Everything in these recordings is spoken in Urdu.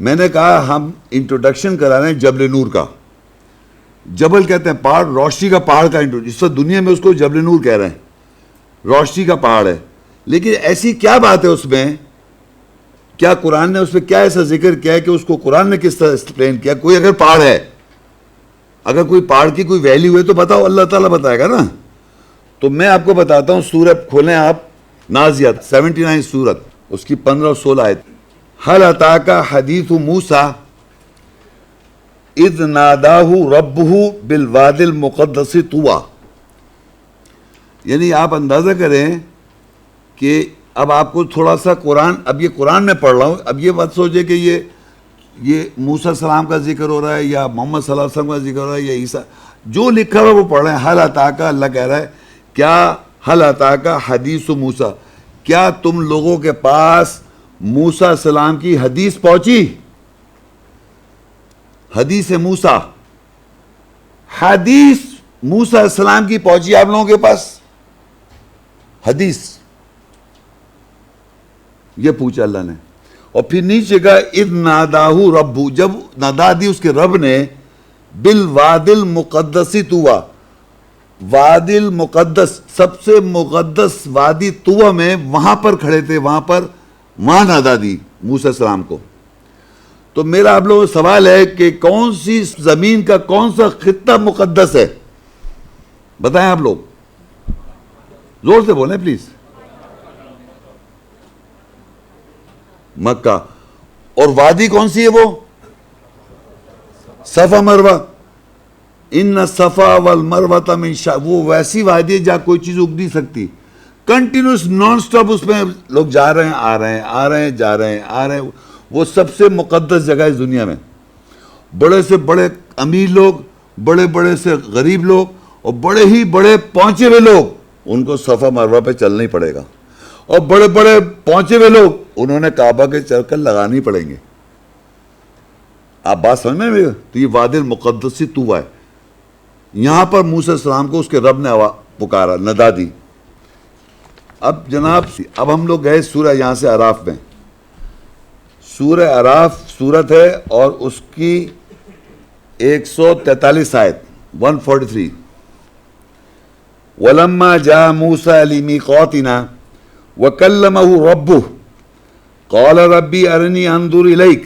میں نے کہا ہم انٹروڈکشن کرا رہے ہیں جبل نور کا۔ جبل کہتے ہیں پہاڑ، روشنی کا پہاڑ کا انٹرو اس وقت دنیا میں اس کو جبل نور کہہ رہے ہیں۔ روشنی کا پہاڑ ہے۔ لیکن ایسی کیا بات ہے اس میں؟ کیا قرآن نے اس پہ کیا ایسا ذکر کیا ہے کہ اس کو قرآن نے کس طرح ایکسپلین کیا؟ کوئی اگر پہاڑ ہے، اگر کوئی پہاڑ کی کوئی ویلیو ہے تو بتاؤ، اللہ تعالیٰ بتائے گا نا۔ تو میں آپ کو بتاتا ہوں سورت کھولیں آپ، نازیات سیونٹی نائن سورت، اس کی پندرہ سولہ آیت۔ حل عطا کا حدیث موسا اذ ناداہ ربہ بالواد المقدس طوا یعنی آپ اندازہ کریں کہ اب آپ کو تھوڑا سا قرآن، اب یہ قرآن میں پڑھ رہا ہوں، اب یہ بات سوچے کہ یہ یہ موسیٰ السلام کا ذکر ہو رہا ہے یا محمد صلی اللہ علیہ وسلم کا ذکر ہو رہا ہے یا عیسیٰ۔ جو لکھا ہوا وہ پڑھ رہے ہیں۔ حل عطا کا اللہ کہہ رہا ہے، کیا حل عطا کا حدیث و موسیٰ؟ کیا تم لوگوں کے پاس موسیٰ السلام کی حدیث پہنچی۔ حدیث موسیٰ۔ حدیث موسیٰ السلام کی پہنچی آپ لوگوں کے پاس۔ حدیث۔ یہ پوچھا اللہ نے۔ اور پھر نیچے کا اذ ناداہو ربو جب ندا دی اس کے رب نے بالواد المقدسی توا واد المقدس، سب سے مقدس وادی توا میں وہاں پر کھڑے تھے، وہاں پر وہاں ندا دی موسیٰ السلام کو۔ تو میرا آپ لوگوں سوال ہے کہ کون سی زمین کا کون سا خطہ مقدس ہے؟ بتائیں آپ لوگ۔ زور سے بولیں پلیز۔ مکہ۔ اور وادی کون سی ہے وہ؟ صفا مروا ان صفا والمروہ من شا وہ ویسی وادی ہے جہاں کوئی چیز اگ نہیں سکتی۔ کنٹینیوس نان سٹاپ اس میں لوگ جا رہے ہیں، آ رہے ہیں، آ رہے ہیں، جا رہے ہیں، آ رہے ہیں۔ وہ سب سے مقدس جگہ ہے اس دنیا میں۔ بڑے سے بڑے امیر لوگ، بڑے بڑے سے غریب لوگ اور بڑے ہی بڑے پہنچے ہوئے لوگ، ان کو صفا مروا پہ چلنا ہی پڑے گا۔ اور بڑے بڑے پہنچے ہوئے لوگ، انہوں نے کعبہ کے چل کر لگانی پڑیں گے۔ آپ بات سمجھ میں تو یہ واد المقدسی تو ہے۔ یہاں پر موسیٰ السلام کو اس کے رب نے پکارا، ندا دی۔ اب جناب، اب ہم لوگ گئے سورہ یہاں سے عراف میں۔ سورہ عراف سورت ہے اور اس کی ایک سو تینتالیس آیت ون فورٹی تھری ولما جا موسا علی میقاتنا وكلمه ربه، قال ربي أرني أنظر إليك،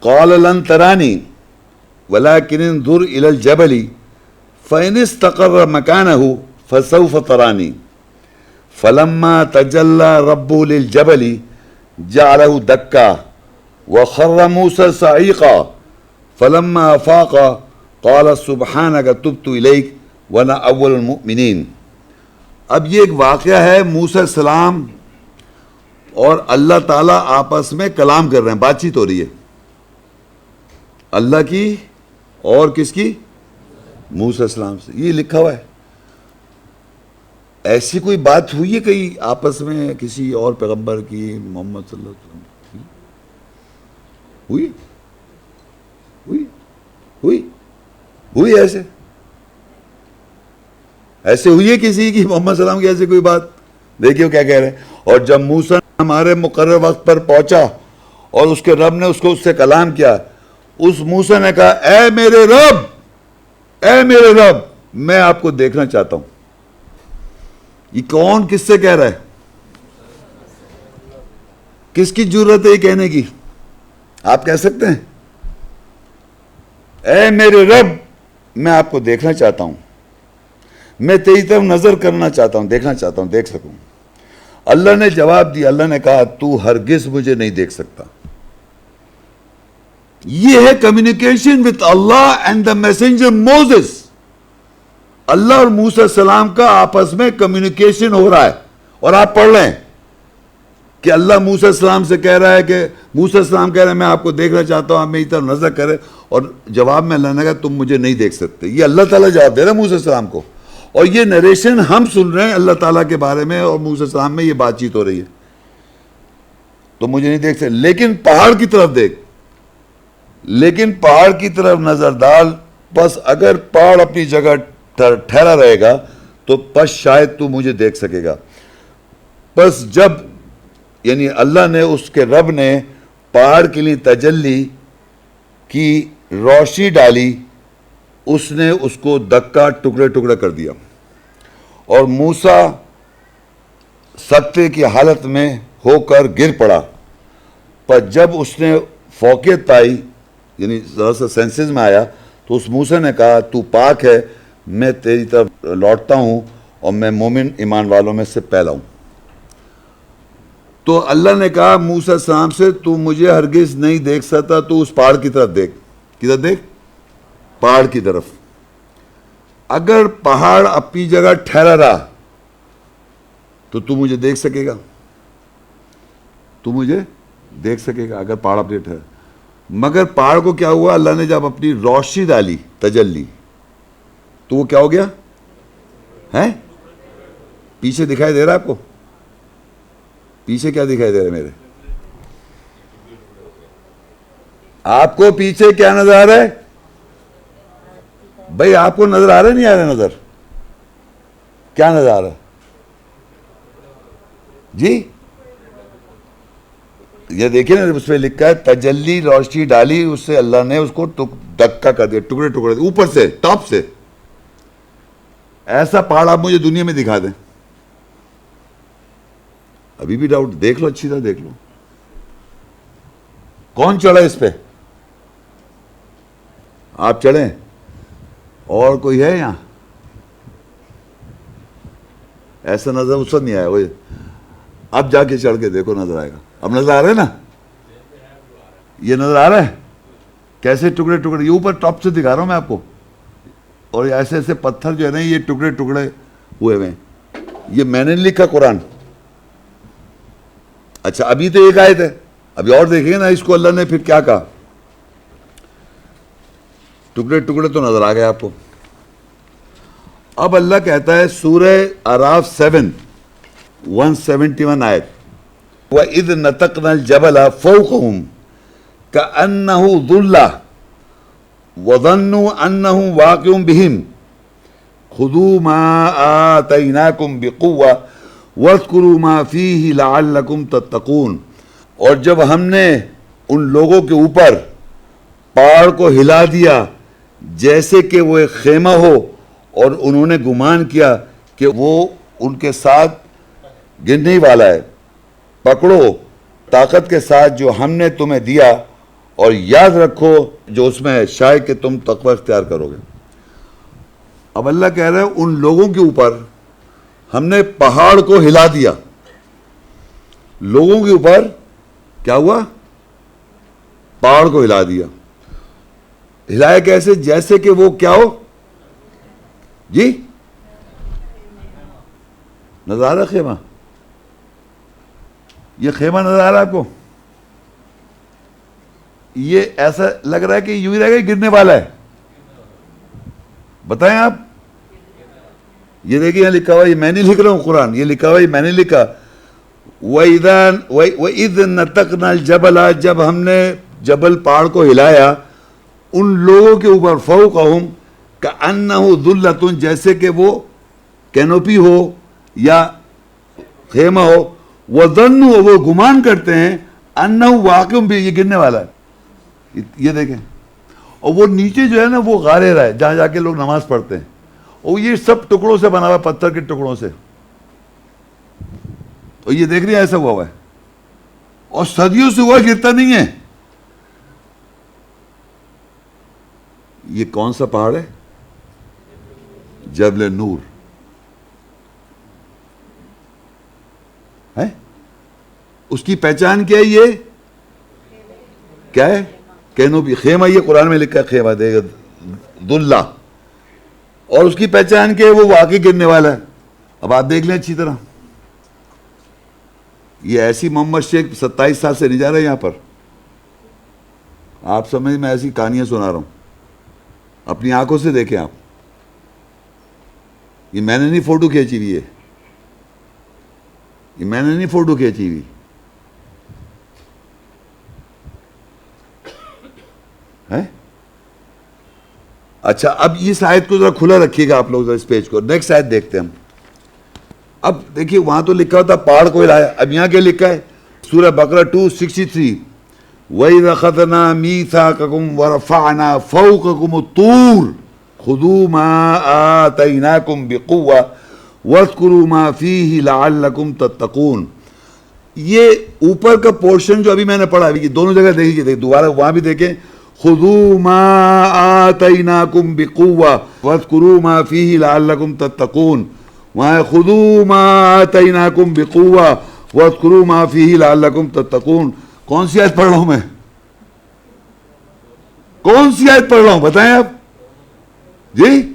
قال لن تراني، ولكن انظر إلى الجبل، فإن استقر مكانه فسوف تراني۔ فلما تجلى ربه للجبل جعله دكا وخر موسى صعيقا فلما أفاق قال سبحانك تبت إليك وأنا أول المؤمنين. اب یہ ایک واقعہ ہے موسیٰ السلام اور اللہ تعالیٰ آپس میں کلام کر رہے ہیں، بات چیت ہو رہی ہے۔ اللہ کی اور کس کی؟ موسیٰ السلام سے۔ یہ لکھا ہوا ہے۔ ایسی کوئی بات ہوئی ہے کہیں آپس میں کسی اور پیغمبر کی محمد صلی اللہ علیہ وسلم کی؟ ہوئی؟ ہوئی؟ ہوئی؟ ہوئی ایسے؟ ایسے ہوئی ہے کسی کی محمد صلی اللہ علیہ وسلم کی ایسی کوئی بات؟ دیکھیے کیا کہہ رہے ہیں۔ اور جب موسیٰ ہمارے مقرر وقت پر پہنچا اور اس کے رب نے اس کو اس سے کلام کیا، اس موسیٰ نے کہا، اے میرے رب، اے میرے رب، میں آپ کو دیکھنا چاہتا ہوں۔ یہ کون کس سے کہہ رہا ہے؟ کس کی ضرورت ہے یہ کہنے کی؟ آپ کہہ سکتے ہیں؟ اے میرے رب، میں آپ کو دیکھنا چاہتا ہوں۔ میں تیری طرف نظر کرنا چاہتا ہوں، دیکھنا چاہتا ہوں، دیکھ سکوں۔ اللہ نے جواب دیا، اللہ نے کہا، تو ہرگز مجھے نہیں دیکھ سکتا۔ یہ ہے communication with Allah and the messenger Moses اللہ اور موسیٰ السلام کا آپس میں کمیونیکیشن ہو رہا ہے۔ اور آپ پڑھ رہے ہیں کہ اللہ موسیٰ السلام سے کہہ رہا ہے کہ موسیٰ السلام کہہ رہا ہے، میں آپ کو دیکھنا چاہتا ہوں، آپ میری طرف نظر کرے اور جواب میں اللہ نے کہا، تم مجھے نہیں دیکھ سکتے۔ یہ اللہ تعالیٰ جواب دے رہا ہے موسیٰ السلام کو۔ اور یہ نریشن ہم سن رہے ہیں اللہ تعالیٰ کے بارے میں، اور موسیٰ السلام میں یہ بات چیت ہو رہی ہے۔ تو مجھے نہیں دیکھ سکتے۔ لیکن پہاڑ کی طرف دیکھ۔ لیکن پہاڑ کی طرف نظر ڈال۔ بس اگر پہاڑ اپنی جگہ ٹھہرا رہے گا، تو بس شاید تو مجھے دیکھ سکے گا۔ بس جب یعنی اللہ نے اس کے رب نے پہاڑ کے لیے تجلی کی روشنی ڈالی، اس نے اس کو دکا ٹکڑے ٹکڑے کر دیا۔ اور موسا سکتے کی حالت میں ہو کر گر پڑا۔ پر جب اس نے فوقیت پائی یعنی ذرا سا سینسز میں آیا، تو اس موسا نے کہا، تو پاک ہے میں تیری طرف لوٹتا ہوں اور میں مومن ایمان والوں میں سے پہلا ہوں۔ تو اللہ نے کہا، موسیٰ السلام سے، تو مجھے ہرگز نہیں دیکھ سکتا، تو اس پہاڑ کی طرف دیکھ۔ کدھر دیکھ؟ پہاڑ کی طرف۔ اگر پہاڑ اپنی جگہ ٹھہرا رہا، تو تو مجھے دیکھ سکے گا۔ تو مجھے دیکھ سکے گا اگر پہاڑ اپنے ٹھہرا۔ مگر پہاڑ کو کیا ہوا؟ اللہ نے جب اپنی روشنی ڈالی، تجلی۔ تو وہ کیا ہو گیا؟ ہے پیچھے دکھائی دے رہا ہے آپ کو؟ پیچھے کیا دکھائی دے رہا ہے میرے؟ آپ کو پیچھے کیا نظر آ رہا ہے؟ بھائی آپ کو نظر آ رہا ہے نہیں آ رہا نظر؟ کیا نظر آ رہا ہے؟ جی؟ یہ دیکھیے نا، اس پہ لکھا ہے، تجلی روشنی ڈالی، اس سے اللہ نے اس کو دکا کر دیا، ٹکڑے ٹکڑے، اوپر سے، ٹاپ سے۔ ایسا پہاڑ آپ مجھے دنیا میں دکھا دیں۔ ابھی بھی ڈاؤٹ دیکھ لو، اچھی طرح دیکھ لو۔ کون چڑھا اس پہ؟ آپ چڑھیں۔ اور کوئی ہے یہاں؟ ایسا نظر اس وقت نہیں آیا۔ وہ اب جا کے چڑھ کے دیکھو، نظر آئے گا۔ اب نظر آ رہا ہے نا؟ یہ نظر آ رہا ہے؟ کیسے ٹکڑے ٹکڑے؟ یہ اوپر ٹاپ سے دکھا رہا ہوں میں آپ کو۔ اور ایسے ایسے پتھر جو ہے نا، یہ ٹکڑے ٹکڑے ہوئے ہوئے یہ میں نے لکھا قرآن۔ اچھا ابھی تو ایک آیت ہے۔ ابھی اور دیکھیں نا، اس کو اللہ نے پھر کیا کہا؟ ٹکڑے ٹکڑے تو نظر آ گئے آپ کو۔ اب اللہ کہتا ہے سورہ اراف سیون ون سیونٹی ون آیت۔ وَإِذْ نَتَقْنَا الْجَبَلَ فَوْقَهُمْ كَأَنَّهُ ذُلَّةٌ وَظَنُّوا أَنَّهُ وَاقِعٌ بِهِمْ. خُذُوا مَا آتَيْنَاكُمْ بِقُوَّةٍ وَاذْكُرُوا مَا فِيهِ لَعَلَّكُمْ تَتَّقُونَ. اور جب ہم نے ان لوگوں کے اوپر پہاڑ کو ہلا دیا، جیسے کہ وہ ایک خیمہ ہو، اور انہوں نے گمان کیا کہ وہ ان کے ساتھ گرنے والا ہے، پکڑو طاقت کے ساتھ جو ہم نے تمہیں دیا۔ اور یاد رکھو جو اس میں ہے، شاید کہ تم تقوی اختیار کرو گے۔ اب اللہ کہہ رہے ہیں ان لوگوں کے اوپر ہم نے پہاڑ کو ہلا دیا۔ لوگوں کے اوپر کیا ہوا؟ پہاڑ کو ہلا دیا۔ ہلایا کیسے؟ جیسے کہ وہ کیا ہو؟ جی؟ نظارہ خیمہ۔ یہ خیمہ نظر آ رہا آپ کو۔ یہ ایسا لگ رہا ہے کہ یوں ہی رہے گا گرنے والا ہے۔ بتائیں آپ۔ یہ دیکھیں، یہاں لکھا ہوا یہ میں نہیں لکھ رہا ہوں قرآن، یہ لکھا ہوا یہ میں نے لکھا۔ وَإِذْ نَتَقْنَا الْجَبَلَ، جب ہم نے جبل پہاڑ کو ہلایا، ان لوگوں کے اوپر فوقہم كَأَنَّهُ ذُلَّةٌ جیسے کہ وہ کینوپی ہو یا خیمہ ہو وہ وہ گمان کرتے ہیں انہو واقع بھی یہ گرنے والا ہے۔ یہ دیکھیں۔ اور وہ نیچے جو ہے نا وہ غارے رہا ہے، جہاں جا کے لوگ نماز پڑھتے ہیں۔ اور یہ سب ٹکڑوں سے بنا ہوا ہے، پتھر کے ٹکڑوں سے۔ اور یہ دیکھ رہے ہیں، ایسا ہوا ہوا ہے۔ اور صدیوں سے ہوا، گرتا نہیں ہے۔ یہ کون سا پہاڑ ہے؟ جبل نور۔ ہے اس کی پہچان کیا ہے یہ؟ کیا ہے؟ کہنو بھی خیمہ یہ قرآن میں لکھا ہے، خیمہ دے گا دلہ۔ اور اس کی پہچان کیا ہے وہ واقعی گرنے والا ہے۔ اب آپ دیکھ لیں اچھی طرح۔ یہ ایسی محمد شیخ ستائیس سال سے نہیں جا رہا یہاں پر۔ آپ سمجھ، میں ایسی کہانیاں سنا رہا ہوں۔ اپنی آنکھوں سے دیکھیں آپ۔ یہ میں نے نہیں فوٹو کھینچی ہوئی ہے۔ یہ میں نے نہیں فوٹو کھینچی ہوئی۔ اچھا اب اس آیت کو ذرا کھلا رکھیے گا آپ لوگ، ذرا اس پیج کو۔ نیکسٹ آیت دیکھتے ہیں ہم۔ اب دیکھیے، وہاں تو لکھا ہوتا پہاڑ کو ہلایا۔ اب یہاں کیا لکھا ہے؟ سورہ بقرہ ٹو سکسٹی تھری۔ وَإِذَا خَذْنَا مِيثَاقَكُمْ وَرَفَعْنَا فَوْقَكُمُ الطُّورَ خُذُوا مَا آتَيْنَاكُمْ بِقُوَّةٍ وَاذْكُرُوا مَا فِيهِ لَعَلَّكُمْ تَتَّقُونَ۔ یہ اوپر کا پورشن جو ابھی میں نے پڑھا ابھی دونوں جگہ دیکھیے دیکھ دوبارہ وہاں بھی دیکھیں۔ خذوا ما آتیناکم بقوة واذکروا ما فیہ لعلکم تتقون۔ وہاں ہے ما آتیناکم بقوة واذکروا ما فیہ لعلکم تتقون۔ کون سی آیت پڑھ رہا ہوں میں؟ کون سی آیت پڑھ رہا ہوں؟ بتائیں آپ۔ جی؟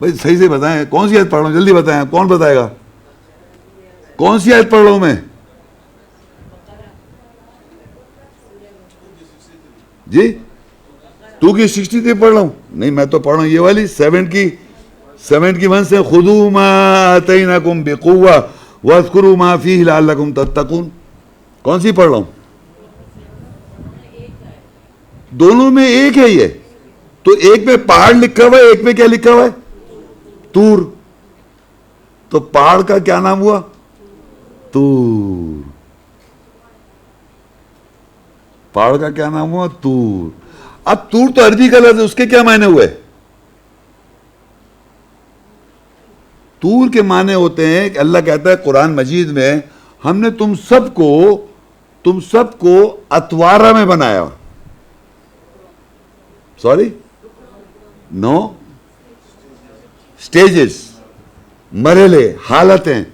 بھائی صحیح سے بتائیں، کون سی آیت پڑھ رہا ہوں؟ جلدی بتائیں آپ، کون بتائے گا؟ کون سی آیت پڑھ رہا ہوں میں؟ جی؟ ٹو کی سکسٹی تھری پڑھ رہا ہوں نہیں، میں تو پڑھ رہا ہوں یہ والی سیون کی سیون کی ون سے خدو ما آتیناکم بقوہ واذکروا ما فیہ لعلکم تتقون۔ کون سی پڑھ رہا ہوں دونوں میں ایک ہے یہ۔ تو ایک میں پہاڑ لکھا ہوا ہے، ایک میں کیا لکھا ہوا ہے؟ تور۔ تو پہاڑ کا کیا نام ہوا؟ تور۔ پہاڑ کا کیا نام ہوا؟ تور۔ اب تور تو عربی کا لفظ ہے، اس کے کیا معنی ہوئے؟ تور کے معنی ہوتے ہیں کہ اللہ کہتا ہے قرآن مجید میں، ہم نے تم سب کو، تم سب کو اتوارا میں بنایا۔ سوری نو سٹیجز مرحلے، حالتیں۔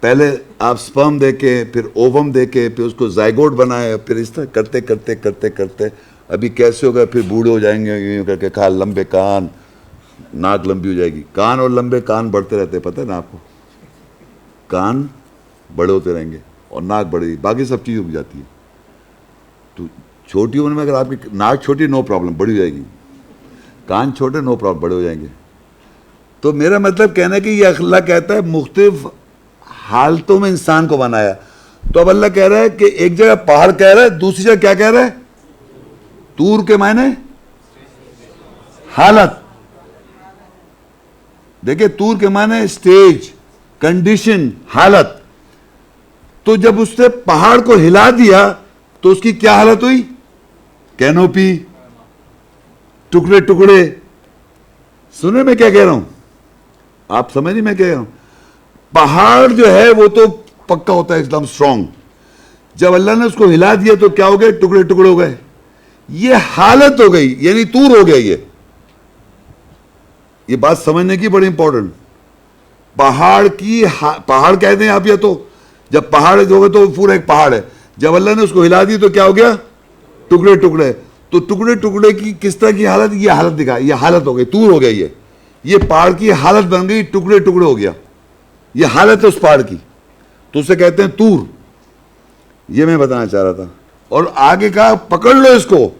پہلے آپ سپرم دے کے، پھر اووم دے کے، پھر اس کو زائگوٹ بنائے، پھر اس طرح کرتے کرتے کرتے کرتے۔ ابھی کیسے ہوگا؟ پھر بوڑھے ہو جائیں گے، یوں کر کے کہا لمبے کان، ناک لمبی ہو جائے گی۔ کان اور لمبے کان بڑھتے رہتے، پتہ ہے نا آپ کو؟ کان بڑے ہوتے رہیں گے اور ناک بڑھے گی باقی سب چیز اگ جاتی ہے تو چھوٹی عمر میں اگر آپ کی ناک چھوٹی، نو پرابلم، بڑی ہو جائے گی۔ کان چھوٹے، نو پرابلم، بڑے ہو جائیں گے۔ تو میرا مطلب کہنا ہے کہ یہ اللہ کہتا ہے مختلف حالتوں میں انسان کو بنایا۔ تو اب اللہ کہہ رہا ہے کہ ایک جگہ پہاڑ کہہ رہا ہے، دوسری جگہ کیا کہہ رہا ہے؟ تور کے معنی؟ حالت۔ دیکھیں تور کے معنی اسٹیج کنڈیشن حالت۔ تو جب اس نے پہاڑ کو ہلا دیا، تو اس کی کیا حالت ہوئی؟ کینوپی ٹکڑے ٹکڑے۔ سنے میں کیا کہہ رہا ہوں؟ آپ سمجھ نہیں میں کہہ رہا ہوں؟ پہاڑ جو ہے وہ تو پکا ہوتا ہے، ایک دم اسٹرانگ جب اللہ نے اس کو ہلا دیا تو کیا ہو گئے؟ ٹکڑے ٹکڑے ہو گئے۔ یہ حالت ہو گئی یعنی تور ہو گیا یہ۔ یہ بات سمجھنے کی بڑی امپورٹنٹ پہاڑ کی پہاڑ کہتے ہیں آپ یہ تو۔ جب پہاڑ جو گے تو پورا ایک پہاڑ ہے۔ جب اللہ نے اس کو ہلا دی تو کیا ہو گیا؟ ٹکڑے ٹکڑے۔ تو ٹکڑے ٹکڑے کی کس طرح کی حالت؟ یہ حالت دکھا، یہ حالت ہو گئی، تور ہو گیا یہ۔ یہ پہاڑ کی حالت بن گئی، ٹکڑے ٹکڑے ہو گیا۔ یہ حالت ہے اس پہاڑ کی۔ تو اسے کہتے ہیں تور۔ یہ میں بتانا چاہ رہا تھا۔ اور آگے کہا، پکڑ لو اس کو۔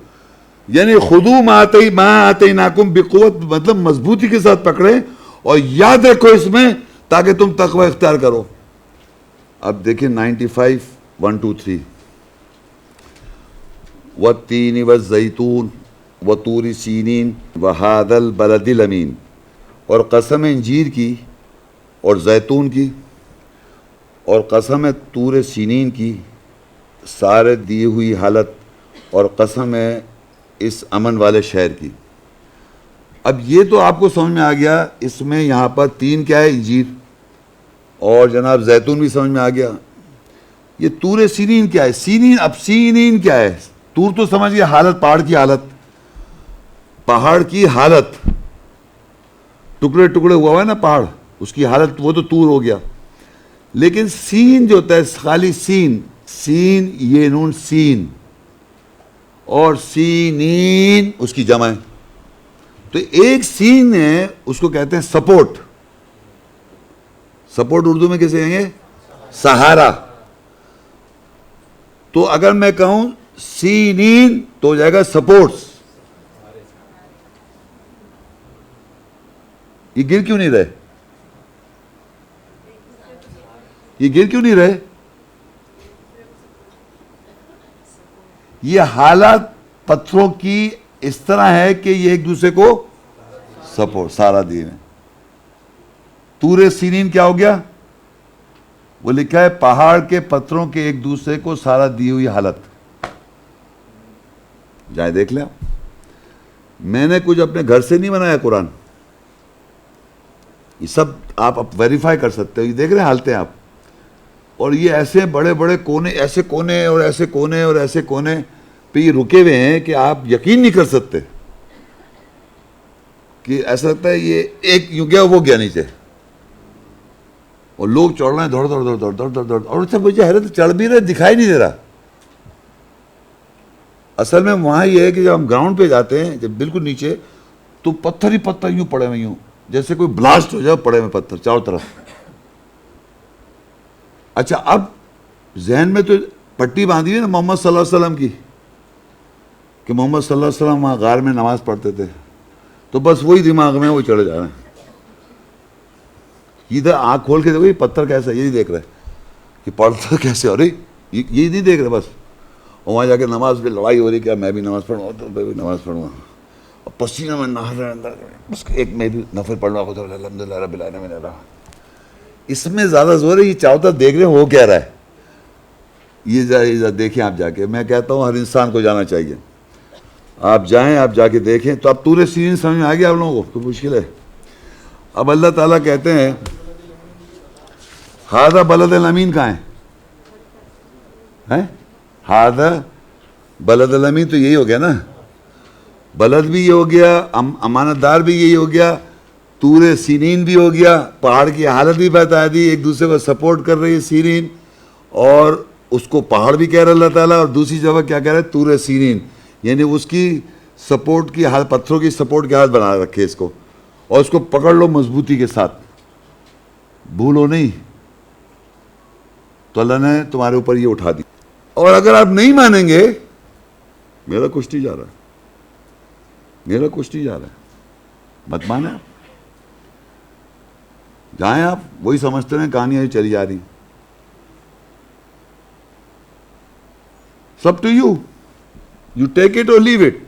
یعنی خدو ماں آتے ماں آتے ناکم بقوت مطلب مضبوطی کے ساتھ پکڑے اور یاد رکھو اس میں تاکہ تم تقوی اختیار کرو۔ اب دیکھیں ninety five, one two three. و تین و زیتون و توری سینین و حادل بلدل امین اور قسم انجیر کی اور زیتون کی اور قسم ہے تور سینین کی سارے دی ہوئی حالت اور قسم ہے اس امن والے شہر کی۔ اب یہ تو آپ کو سمجھ میں آ گیا، اس میں یہاں پر تین کیا ہے، انجیر۔ اور جناب زیتون بھی سمجھ میں آ گیا۔ یہ تور سینین کیا ہے؟ سینین، اب سینین کیا ہے؟ تور تو سمجھ گیا حالت، پہاڑ کی حالت۔ پہاڑ کی حالت۔ ٹکڑے ٹکڑے ہوا ہے نا، پہاڑ۔ اس کی حالت وہ تو تور ہو گیا۔ لیکن سین جو ہوتا ہے، خالی سین سین، یہ نون سین۔ اور سینین، اس کی جمع ہے۔ تو ایک سین ہے، اس کو کہتے ہیں سپورٹ۔ سپورٹ اردو میں کیسے کہیں گے سہارا۔ تو اگر میں کہوں سینین، تو ہو جائے گا سپورٹس۔ یہ گر کیوں نہیں رہے؟ یہ گر کیوں نہیں رہے؟ یہ حالت پتھروں کی اس طرح ہے کہ یہ ایک دوسرے کو سپورٹ سارا دین ہے۔ تور سینین کیا ہو گیا؟ وہ لکھا ہے، پہاڑ کے پتھروں کے ایک دوسرے کو سارا دی ہوئی حالت۔ جائے دیکھ لیں۔ آپ میں نے کچھ اپنے گھر سے نہیں بنایا قرآن۔ یہ سب آپ ویریفائی کر سکتے ہو۔ یہ دیکھ رہے ہیں حالتیں آپ۔ اور یہ ایسے بڑے بڑے کونے، ایسے کونے اور ایسے کونے اور ایسے کونے پہ یہ رکے ہوئے ہیں کہ آپ یقین نہیں کر سکتے کہ ایسا لگتا ہے یہ ایک یوں گیا، وہ گیا نیچے۔ اور لوگ چڑھ رہے ہیں دوڑ دوڑ دوڑ دوڑ دوڑ دوڑ دوڑ اور اچھا مجھے حیرت، چڑھ بھی رہے، دکھائی نہیں دے رہا۔ اصل میں وہاں یہ ہے کہ جب ہم گراؤنڈ پہ جاتے ہیں، جب بالکل نیچے، تو پتھر ہی پتھر یوں پڑے ہوئے یوں، جیسے کوئی بلاسٹ ہو جائے پڑے ہوئے پتھر، چاروں طرف۔ اچھا اب ذہن میں تو پٹی باندھی ہے نا محمد صلی اللہ علیہ وسلم کی، کہ محمد صلی اللہ علیہ وسلم وہاں غار میں نماز پڑھتے تھے۔ تو بس وہی دماغ میں وہ چڑھے جا رہے ہیں۔ ادھر آنکھ کھول کے دیکھو، یہ پتھر کیسا ہے یہ نہیں دیکھ رہے کہ پڑھتا کیسے ہو رہی یہ نہیں دیکھ رہے بس۔ اور وہاں جا کے نماز پہ لڑائی ہو رہی کیا میں بھی نماز پڑھوں تو میں بھی نماز پڑھوں۔ گا اور پسینہ میں نہا رہے اندر، بس ایک میں بھی نفل پڑھ رہا ہوں الحمد للہ رب العالمین میں رہا۔ اس میں زیادہ زور ہے، یہ چاہتا دیکھ رہے ہو کیا رہا ہے۔ یہ جا یہ جا، دیکھیں آپ جا کے۔ میں کہتا ہوں، ہر انسان کو جانا چاہیے۔ آپ جائیں، آپ جا کے دیکھیں۔ تو اب پورے سین سمجھ میں آ گیا آپ لوگوں کو؟ تو مشکل ہے؟ اب اللہ تعالیٰ کہتے ہیں ہادہ بلد الامین کہاں ہے؟ ہادہ بلد الامین تو یہی ہو گیا نا۔ بلد بھی یہ ہو گیا امانت دار بھی یہی ہو گیا۔ تور سینین بھی ہو گیا، پہاڑ کی حالت بھی بتا دی، ایک دوسرے کو سپورٹ کر رہی ہے سینین اور اس کو پہاڑ بھی کہہ رہا اللہ تعالیٰ، اور دوسری جگہ کیا کہہ رہا ہے؟ تور سینین یعنی اس کی سپورٹ کی حالت پتھروں کی سپورٹ کی حالت بنا رکھے اس کو، اور اس کو پکڑ لو مضبوطی کے ساتھ۔ بھولو نہیں۔ تو اللہ نے تمہارے اوپر یہ اٹھا دی۔ اور اگر آپ نہیں مانیں گے، میرا کچھ نہیں جا رہا میرا کچھ نہیں جا رہا ہے۔ مت مانے آپ۔ جائیں آپ، وہی سمجھتے ہیں کہانیاں ہی چلی جا رہی۔ سب to you you take it or leave it